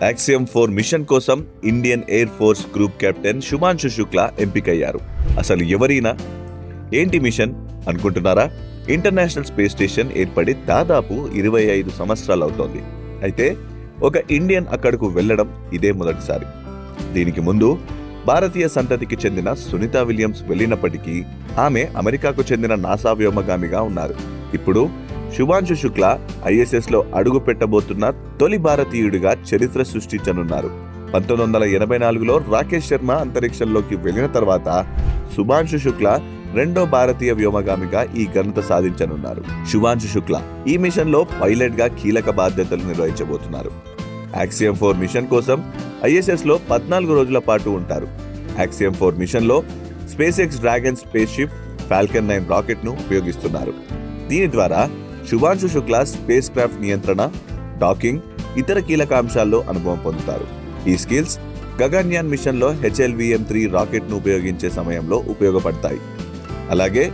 Axiom four mission కోసం Indian air force group captain Shubhanshu Shukla ఎంపికయ్యారు అసలు ఎవరైనా ఏంటి మిషన్ అనుకుంటున్నారా ఇంటర్నేషనల్ స్పేస్ స్టేషన్ ఏర్పడి దాదాపు ఇరవై ఐదు సంవత్సరాలు అవుతోంది అయితే ఒక ఇండియన్ అక్కడకు వెళ్ళడం ఇదే మొదటిసారి దీనికి ముందు భారతీయ సంతతికి చెందిన సునీత విలియమ్స్ వెళ్ళినప్పటికీ ఆమె అమెరికాకు చెందిన నాసా వ్యోమగామిగా ఉన్నారు ఇప్పుడు శుభాంశు శుక్ల ఐఎస్ఎస్లో అడుగు పెట్టబోతున్న తొలి భారతీయుడిగా చరిత్ర సృష్టించనున్నారు. పంతొమ్మిది వందల ఎనభై నాలుగులో రాకేష్ శర్మ అంతరిక్షంలోకి వెళ్ళిన తర్వాత శుభాంశు శుక్ల రెండో భారతీయ వ్యోమగామిగా ఈ ఘనత సాధించనున్నారు. శుభాంశు శుక్ల ఈ మిషన్లో పైలట్గా కీలక బాధ్యతలు నిర్వహించబోతున్నారు. యాక్సియం ఫోర్ మిషన్ కోసం ఐఎస్ఎస్లో పద్నాలుగు రోజుల పాటు ఉంటారు. యాక్సియం ఫోర్ మిషన్లో SpaceX Dragon spaceship Falcon nine రాకెట్ను ఉపయోగిస్తున్నారు. దీని ద్వారా శుభాంశు శుక్లా స్పేస్ క్రాఫ్ట్ నియంత్రణ డాకింగ్ ఇతర కీలక అంశాల్లో అనుభవం పొందుతారు. ఈ స్కిల్స్ గగన్యాన్ మిషన్లో హెచ్ఎల్విఎం త్రీ రాకెట్ను ఉపయోగించే సమయంలో ఉపయోగపడతాయి. అలాగే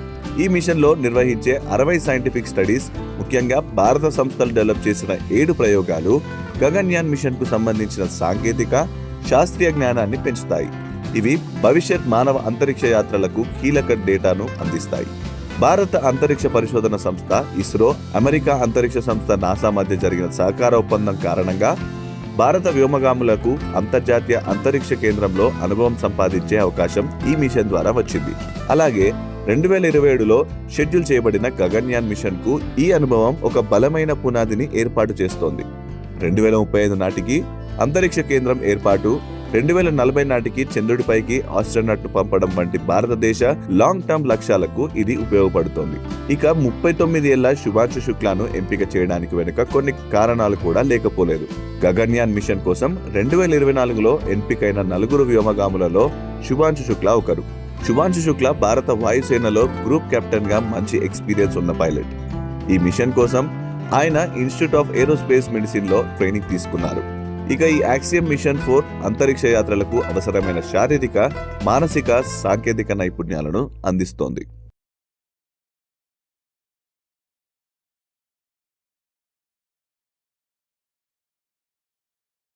ఈ మిషన్లో నిర్వహించే అరవై సైంటిఫిక్ స్టడీస్ ముఖ్యంగా భారత సంస్థలు డెవలప్ చేసిన ఏడు ప్రయోగాలు గగన్యాన్ మిషన్కు సంబంధించిన సాంకేతిక శాస్త్రీయ జ్ఞానాన్ని పెంచుతాయి. ఇవి భవిష్యత్ మానవ అంతరిక్ష యాత్రలకు కీలక డేటాను అందిస్తాయి. భారత అంతరిక్ష పరిశోధన సంస్థ ఇస్రో అమెరికా అంతరిక్ష సంస్థ నాసా మధ్య జరిగిన సహకార ఒప్పందం కారణంగా భారత వ్యోమగాములకు అంతర్జాతీయ అంతరిక్ష కేంద్రంలో అనుభవం సంపాదించే అవకాశం ఈ మిషన్ ద్వారా వచ్చింది. అలాగే రెండు వేల ఇరవై ఏడులో షెడ్యూల్ చేయబడిన గగన్యాన్ మిషన్కు ఈ అనుభవం ఒక బలమైన పునాదిని ఏర్పాటు చేస్తోంది. రెండు వేల ముప్పై ఐదు నాటికి అంతరిక్ష కేంద్రం ఏర్పాటు రెండు వేల నలభై నాటికి చంద్రుడిపైకి ఆస్ట్రోనాట్ను పంపడం వంటి భారతదేశ లాంగ్ టర్మ్ లక్ష్యాలకు ఇది ఉపయోగపడుతోంది. ఇక ముప్పై తొమ్మిది ఏళ్ళ శుభాంశు శుక్లాను ఎంపిక చేయడానికి వెనుక కొన్ని కారణాలు కూడా లేకపోలేదు. గగన్యాన్ మిషన్ కోసం రెండు వేల ఇరవై నాలుగులో ఎంపికైన నలుగురు వ్యోమగాములలో శుభాంశు శుక్లా ఒకరు. శుభాంశు శుక్లా భారత వాయుసేనలో గ్రూప్ కెప్టెన్గా మంచి ఎక్స్పీరియన్స్ ఉన్న పైలట్ ఈ మిషన్ కోసం ఆయన ఇన్స్టిట్యూట్ ఆఫ్ ఏరోస్పేస్ మెడిసిన్లో ట్రైనింగ్ తీసుకున్నారు. ఇక ఈ యాక్సియం మిషన్ ఫోర్ అంతరిక్ష యాత్రలకు అవసరమైన శారీరక మానసిక సాంకేతిక నైపుణ్యాలను అందిస్తోంది.